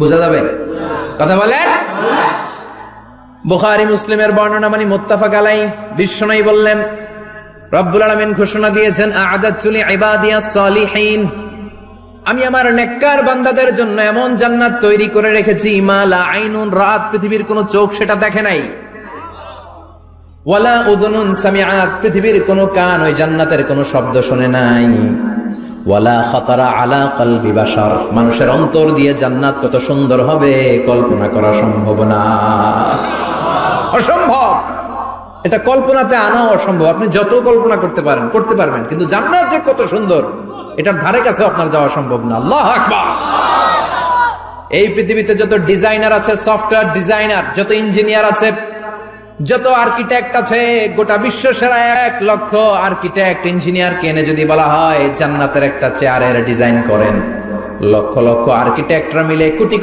বোঝা যাবে? কথা বলেন বুখারি মুসলিমের বর্ণনা মানে মুত্তাফাক আলাই বিশ্বনয় বললেন, রব্বুল আলমিন ঘোষণা দিয়েছেন আদাতুলি ইবাদিয়াস সালিহিন আমি আমার নেককার বান্দাদের জন্য এমন জান্নাত তৈরি করে রেখেছি মালা আইনুন রাত পৃথিবীর কোনো চোখ সেটা দেখে নাই। ওয়ালা উযুনুন সামিআত। পৃথিবীর কোনো কান ওই জান্নাতের কোনো শব্দ শুনে নাই। আলা মানুষের অন্তর দিয়ে জান্নাত কত সুন্দর হবে, কল্পনা করা সম্ভব না। অসম্ভব! এটা কল্পনাতে আনাও অসম্ভব। আপনি যত কল্পনা করতে পারেন, করতে পারবেন। কিন্তু জান্নাত যে কত সুন্দর, এটার ধারে কাছে আপনার যাওয়া সম্ভব না। আল্লাহ আকবার! এই পৃথিবীতে যত ডিজাইনার আছে, সফটওয়্যার ডিজাইনার, যত ইঞ্জিনিয়ার আছে যত আর্কিটেক্ট আছে, গোটা বিশ্ব সেরা এক লক্ষ আর্কিটেক্ট ইঞ্জিনিয়ার কেনে যদি বলা হয়, জান্নাতের একটা চেয়ারের ডিজাইন করেন। লক্ষ লক্ষ আর্কিটেক্টরা মিলে কোটি